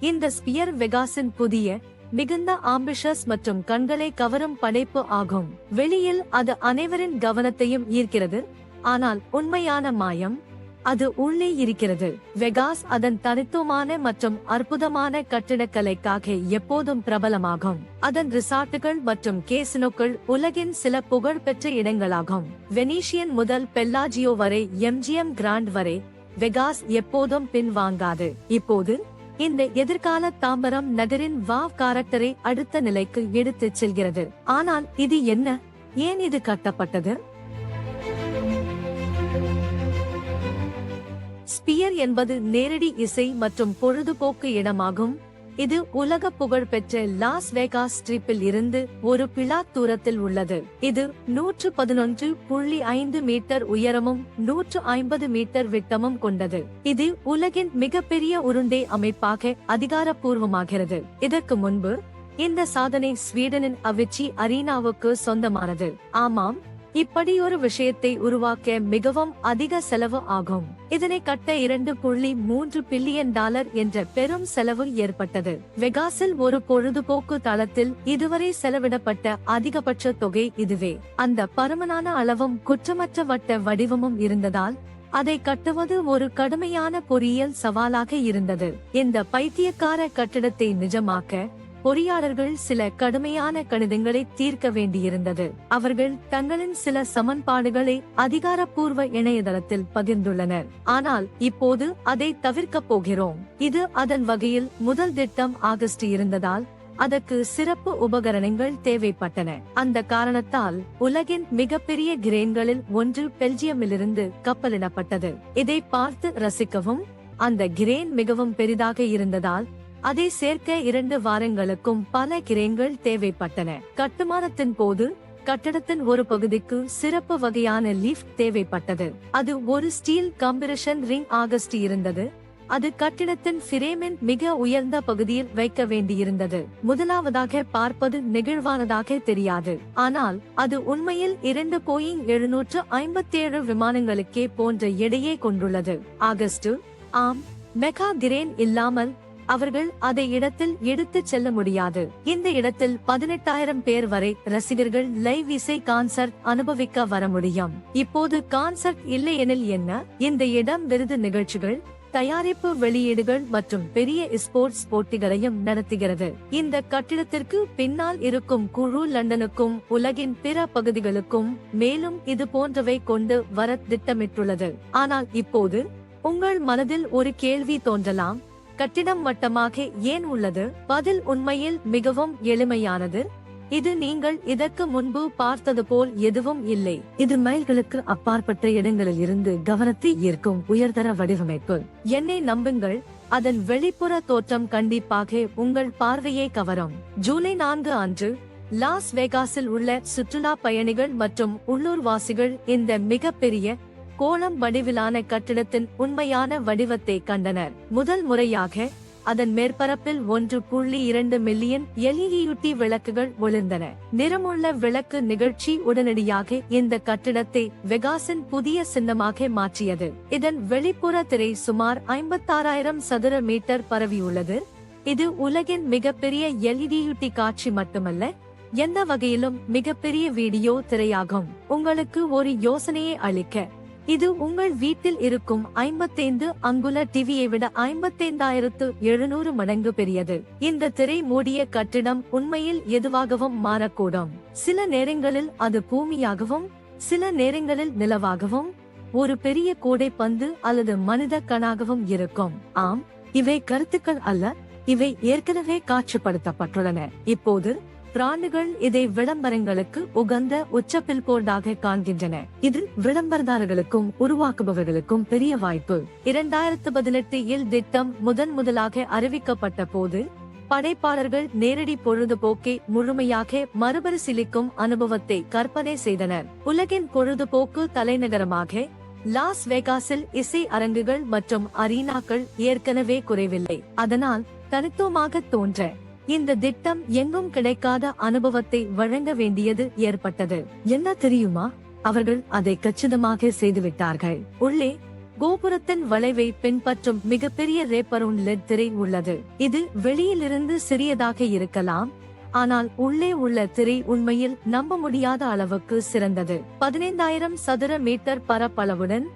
இந்த ஸ்பியர் வெகாஸின் புதிய மிகுந்த ஆம்பிஷஸ் மற்றும் கண்களை கவரும் படைப்பு ஆகும். வெளியில் அது அனைவரின் கவனத்தையும் ஈர்க்கிறது ஆனால் உண்மையான மாயம் அது உள்ளே இருக்கிறது. வெகாஸ் அதன் தனித்துவமான மற்றும் அற்புதமான கட்டிடக்கலைக்காக எப்போதும் பிரபலமாகும். அதன் ரிசார்ட்டுகள் மற்றும் கேசினோக்கள் உலகின் சில புகழ்பெற்ற இடங்களாகும். வெனீஷியன் முதல் பெல்லாஜியோ வரை எம்ஜிஎம் கிராண்ட் வரை வெகாஸ் எப்போதும் பின்வாங்காது. இப்போது இந்த எதிர்கால தாம்பரம் நகரின் வாவ் காரக்டரை அடுத்த நிலைக்கு எடுத்துச் செல்கிறது. ஆனால் இது என்ன? ஏன் இது கட்டப்பட்டது? ஸ்பியர் என்பது நேரடி இசை மற்றும் பொழுதுபோக்கு இடமாகும். இது உலக புகழ்பெற்ற லாஸ் வேகாஸ் ஸ்ட்ரிப்பில் இருந்து ஒரு பிளா தூரத்தில் உள்ளது. இது நூற்று பதினொன்று புள்ளி ஐந்து மீட்டர் உயரமும் நூற்று ஐம்பது மீட்டர் விட்டமும் கொண்டது. இது உலகின் மிகப்பெரிய உருண்டை அமைப்பாக அதிகாரப்பூர்வமாகிறது. இதற்கு முன்பு இந்த சாதனை ஸ்வீடனின் அவிச்சி அரீனாவுக்கு சொந்தமானது. ஆமாம் இப்படி ஒரு விஷயத்தை உருவாக்க மிகவும் அதிக செலவு ஆகும். இதனை கட்ட இரண்டு புள்ளி மூன்று பில்லியன் டாலர் என்ற பெரும் செலவு ஏற்பட்டது. வெகாஸில் ஒரு பொழுதுபோக்கு தளத்தில் இதுவரை செலவிடப்பட்ட அதிகபட்ச தொகை இதுவே. அந்த பருமனான அளவும் குற்றமற்ற வட்ட வடிவமும் இருந்ததால் அதை கட்டுவது ஒரு கடுமையான பொறியியல் சவாலாக இருந்தது. இந்த பைத்தியக்கார கட்டிடத்தை நிஜமாக்க பொறியாளர்கள் சில கடுமையான கணிதங்களை தீர்க்க வேண்டியிருந்தது. அவர்கள் தங்களின் சில சமன்பாடுகளை அதிகாரப்பூர்வ இணையதளத்தில் பகிர்ந்துள்ளனர். ஆனால் இப்போது அதை தவிர்க்கப் போகிறோம். இது அதன் வகையில் முதல் திட்டம் ஆகஸ்ட் இருந்ததால் அதற்கு சிறப்பு உபகரணங்கள் தேவைப்பட்டன. அந்த காரணத்தால் உலகின் மிகப்பெரிய கிரேன்களில் ஒன்று பெல்ஜியமிலிருந்து கப்பலிடப்பட்டது. இதை பார்த்து ரசிக்கவும் அந்த கிரேன் மிகவும் பெரிதாக இருந்ததால் அதை சேர்க்க இரண்டு வாரங்களுக்கும் பல கிரேன்கள் தேவைப்பட்டன. கட்டுமானத்தின் போது கட்டடத்தின் ஒரு பகுதிக்கு சிறப்பு வகையான லிஃப்ட் தேவைப்பட்டது. அது ஒரு ஸ்டீல் கம்பிரஷன் ரிங் ஆகஸ்ட் இருந்தது. அது கட்டிடத்தின் பிரேமின் மிக உயர்ந்த பகுதியில் வைக்க வேண்டியிருந்தது. முதலாவதாக பார்ப்பது நெகிழ்வானதாக தெரியாது. ஆனால் அது உண்மையில் இரண்டு போயிங் எழுநூற்று ஐம்பத்தேழு விமானங்களுக்கே போன்ற எடையே கொண்டுள்ளது. ஆகஸ்ட் ஆம் மெகா கிரேன் இல்லாமல் அவர்கள் அதை இடத்தில் எடுத்துச் செல்ல முடியாது. இந்த இடத்தில் பதினெட்டாயிரம் பேர் வரை ரசிகர்கள் லைவ் இசை கான்சர்ட் அனுபவிக்க வர முடியும். இப்போது கான்சர்ட் இல்லையெனில் என்ன? இந்த இடம் விருது நிகழ்ச்சிகள் தயாரிப்பு வெளியீடுகள் மற்றும் பெரிய ஸ்போர்ட்ஸ் போட்டிகளையும் நடத்துகிறது. இந்த கட்டிடத்திற்கு பின்னால் இருக்கும் குழு லண்டனுக்கும் உலகின் பிற பகுதிகளுக்கும் மேலும் இது போன்றவை கொண்டு வர திட்டமிட்டுள்ளது. ஆனால் இப்போது உங்கள் மனதில் ஒரு கேள்வி தோன்றலாம். கட்டிடம் வட்டமாக ஏன் உள்ளது? பதில் உண்மையில் மிகவும் எளிமையானது. இது நீங்கள் இதற்கு முன்பு பார்த்தது போல் எதுவும் இல்லை. இது மைல்களுக்கு அப்பாற்பட்ட இடங்களில் இருந்து கவனத்தை ஈர்க்கும் உயர்தர வடிவமைப்பு. என்னை நம்புங்கள். அதன் வெளிப்புற தோற்றம் கண்டிப்பாக உங்கள் பார்வையை கவரும். ஜூலை நான்கு அன்று லாஸ் வேகாஸில் உள்ள சுற்றுலா பயணிகள் மற்றும் உள்ளூர்வாசிகள் இந்த மிகப்பெரிய கோலம் வடிவிலான கட்டிடத்தின் உண்மையான வடிவத்தை கண்டனர். முதல் முறையாக அதன் மேற்பரப்பில் ஒன்று புள்ளி இரண்டு மில்லியன் எல்இடி விளக்குகள் ஒளிர்ந்தன. நிறமுள்ள விளக்கு நிகழ்ச்சி உடனடியாக இந்த கட்டிடத்தை வெகாஸின் புதிய சின்னமாக மாற்றியது. இதன் வெளிப்புற திரை சுமார் ஐம்பத்தாறாயிரம் சதுர மீட்டர் பரவியுள்ளது. இது உலகின் மிகப்பெரிய எல்இடியுடி காட்சி மட்டுமல்ல எந்த வகையிலும் மிகப்பெரிய வீடியோ திரையாகும். உங்களுக்கு ஒரு யோசனையை அளிக்க இது உங்கள் வீட்டில் இருக்கும் ஐம்பத்தைந்து அங்குல டிவியை விட ஐம்பத்தைந்தாயிரத்து எழுநூறு மடங்கு பெரியது. இந்த திரை மூடிய கட்டிடம் உண்மையில் எதுவாகவும் மாறக்கூடும். சில நேரங்களில் அது பூமியாகவும் சில நேரங்களில் நிலவாகவும் ஒரு பெரிய கூடை பந்து அல்லது மனித கணாகவும் இருக்கும். ஆம் இவை கருத்துக்கள் அல்ல இவை ஏற்கனவே காட்சிப்படுத்தப்பட்டுள்ளன. இப்போது பிராண்டுகள் இதை விளம்பரங்களுக்கு உகந்த உச்ச பில்போர்டாக காண்கின்றன. இது விளம்பரதாரர்களுக்கும் உருவாக்குபவர்களுக்கும் பெரிய வாய்ப்பு. இரண்டாயிரத்து பதினெட்டு இல் திட்டம் முதன் முதலாக அறிவிக்கப்பட்ட போது படைப்பாளர்கள் நேரடி பொழுதுபோக்கை முழுமையாக மறுபரிசீலிக்கும் அனுபவத்தை கற்பனை செய்தனர். உலகின் பொழுதுபோக்கு தலைநகரமாக லாஸ் வேகாஸில் இசை அரங்குகள் மற்றும் அரீனாக்கள் ஏற்கனவே குறைவில்லை. அதனால் தனித்துவமாக தோன்ற இந்த திட்டம் எங்கும் கிடைக்காத அனுபவத்தை வழங்க வேண்டியது ஏற்பட்டது. என்ன தெரியுமா? அவர்கள் அதை கச்சிதமாக செய்துவிட்டார்கள். உள்ளே கோபுரத்தின் வளைவை பின்பற்றும் மிகப்பெரிய ரேப்பரோன் லெட் திரை உள்ளது. இது வெளியிலிருந்து சிறியதாக இருக்கலாம். ஆனால் உள்ளே உள்ள திரை உண்மையில் நம்ப முடியாத அளவுக்கு சிறந்தது. பதினைந்தாயிரம் சதுர மீட்டர் பரப்பளவுடன்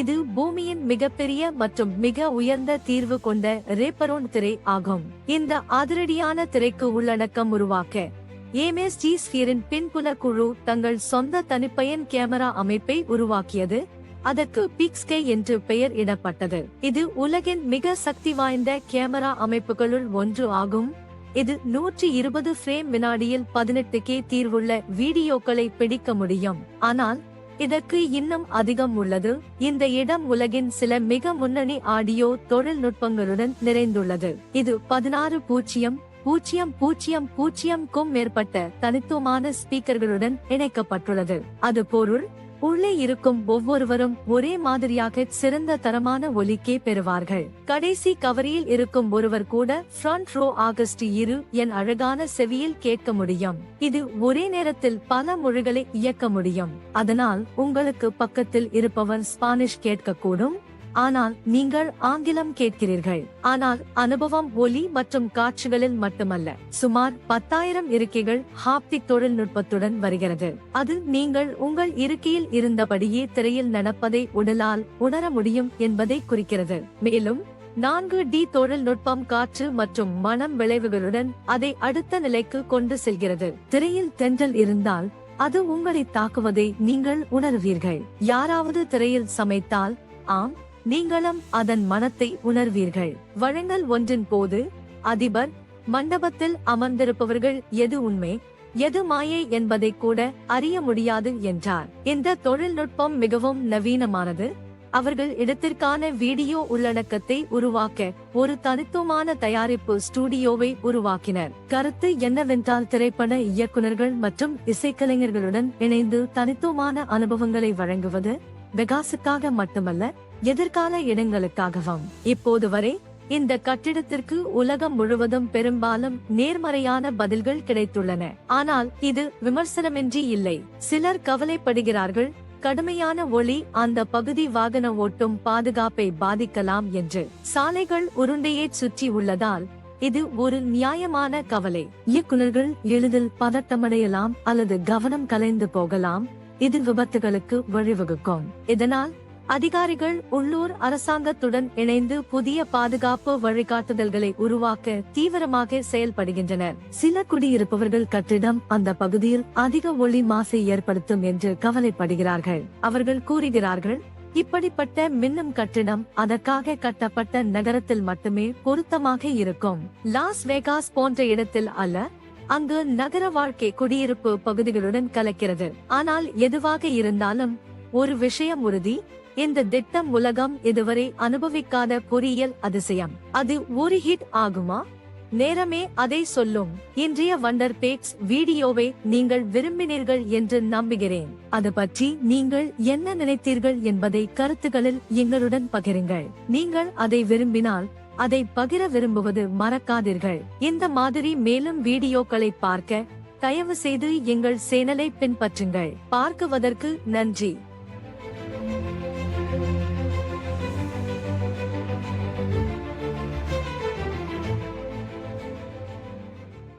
இது பூமியின் மிகப்பெரிய மற்றும் மிக உயர்ந்த தீர்வு கொண்ட ரேப்பரோன் திரை ஆகும். இந்த அதிரடியான திரைக்கு உள்ளடக்கம் உருவாக்க ஏம்எஸ்ஜி ஸ்பியரின் பின்புல குழு தங்கள் சொந்த தனிப்பயன் கேமரா அமைப்பை உருவாக்கியது. அதற்கு பிக்ஸ்கே என்று பெயர் இடப்பட்டது. இது உலகின் மிக சக்தி வாய்ந்த கேமரா அமைப்புகளுள் ஒன்று ஆகும். இது நூற்றி இருபது ஃப்ரேம் வினாடியில் பதினெட்டு கே தீர்வுள்ள வீடியோக்களை பிடிக்க முடியும். ஆனால் இதற்கு இன்னும் அதிகம் உள்ளது. இந்த இடம் உலகின் சில மிக முன்னணி ஆடியோ தொழில்நுட்பங்களுடன் நிறைந்துள்ளது. இது பதினாறு பூஜ்ஜியம் பூஜ்ஜியம் பூஜ்ஜியம் பூஜ்ஜியம்க்கும் மேற்பட்ட தனித்துவமான ஸ்பீக்கர்களுடன் இணைக்கப்பட்டுள்ளது. அது பொருள் உள்ளே இருக்கும் ஒவ்வொருவரும் ஒரே மாதிரியாக சிறந்த தரமான ஒலிக்கே பெறுவார்கள். கடைசி கவரியில் இருக்கும் ஒருவர் கூட ஃப்ரண்ட் ரோ ஆகஸ்ட் இரு என் அழகான செவியில் கேட்க முடியும். இது ஒரே நேரத்தில் பல மொழிகளை இயக்க முடியும். அதனால் உங்களுக்கு பக்கத்தில் இருப்பவர் ஸ்பானிஷ் கேட்கக்கூடும். ஆனால் நீங்கள் ஆங்கிலம் கேட்கிறீர்கள். ஆனால் அனுபவம் ஒலி மற்றும் காட்சிகளில் மட்டுமல்ல. சுமார் பத்தாயிரம் இருக்கைகள் ஹாப்டிக் தொழில்நுட்பத்துடன் வருகிறது. அது நீங்கள் உங்கள் இருக்கையில் இருந்தபடியே திரையில் நடப்பதை உடலால் உணர முடியும் என்பதை குறிக்கிறது. மேலும் நான்கு டி தொழில்நுட்பம் காற்று மற்றும் மனம் விளைவுகளுடன் அதை அடுத்த நிலைக்கு கொண்டு செல்கிறது. திரையில் தென்றல் இருந்தால் அது உங்களை தாக்குவதை நீங்கள் உணர்வீர்கள். யாராவது திரையில் சமைத்தால் ஆம் நீங்களும் அதன் மனத்தை உணர்வீர்கள். வழங்கல் ஒன்றின் போது அதிபர் மண்டபத்தில் அமர்ந்திருப்பவர்கள் எது உண்மை எது மாயை என்பதை கூட அறிய முடியாது என்றார். இந்த தொழில்நுட்பம் மிகவும் நவீனமானது. அவர்கள் இடத்திற்கான வீடியோ உள்ளடக்கத்தை உருவாக்க ஒரு தனித்துவமான தயாரிப்பு ஸ்டுடியோவை உருவாக்கினர். கருத்து என்னவென்றால் திரைப்பட இயக்குனர்கள் மற்றும் இசைக்கலைஞர்களுடன் இணைந்து தனித்துவமான அனுபவங்களை வழங்குவது பெகாசுக்காக மட்டுமல்ல எதிர்கால இடங்களுக்காகவும். இப்போது வரை இந்த கட்டிடத்திற்கு உலகம் முழுவதும் பெரும்பாலும் நேர்மறையான பதில்கள் கிடைத்துள்ளன. ஆனால் இது விமர்சனமின்றி இல்லை. சிலர் கவலைப்படுகிறார்கள் கடுமையான ஒளி அந்த பகுதி வாகன ஓட்டும் பாதுகாப்பை பாதிக்கலாம் என்று. சாலைகள் உருண்டையை சுற்றி உள்ளதால் இது ஒரு நியாயமான கவலை. இயக்குநர்கள் எளிதில் பதட்டமடையலாம் அல்லது கவனம் கலைந்து போகலாம். இது விபத்துகளுக்கு வழிவகுக்கும். இதனால் அதிகாரிகள் உள்ளூர் அரசாங்கத்துடன் இணைந்து புதிய பாதுகாப்பு வழிகாட்டுதல்களை உருவாக்க தீவிரமாக செயல்படுகின்றனர். சில குடியிருப்பவர்கள் கட்டிடம் அந்த பகுதியில் அதிக ஒளி மாசை ஏற்படுத்தும் என்று கவலைப்படுகிறார்கள். அவர்கள் கூறுகிறார்கள் இப்படிப்பட்ட மின்னும் கட்டிடம் அதற்காக கட்டப்பட்ட நகரத்தில் மட்டுமே பொருத்தமாக இருக்கும். லாஸ் வேகாஸ் போன்ற இடத்தில் அல்ல அங்கு நகர வாழ்க்கை குடியிருப்பு பகுதிகளுடன் கலக்கிறது. ஆனால் எதுவாக இருந்தாலும் ஒரு விஷயம் உறுதி. இந்த திட்டம் உலகம் இதுவரை அனுபவிக்காத பொறியியல் அதிசயம். அது ஒரு ஹிட் ஆகுமா? நேரமே அதை சொல்லும். இன்றைய வண்டர் பேக்ஸ் வீடியோவை நீங்கள் விரும்பினீர்கள் என்று நம்புகிறேன். அது பற்றி நீங்கள் என்ன நினைத்தீர்கள் என்பதை கருத்துகளில் எங்களுடன் பகிருங்கள். நீங்கள் அதை விரும்பினால் அதை பகிர விரும்புவது மறக்காதீர்கள். இந்த மாதிரி மேலும் வீடியோக்களை பார்க்க தயவு செய்து எங்கள் சேனலை பின்பற்றுங்கள். பார்க்குவதற்கு நன்றி.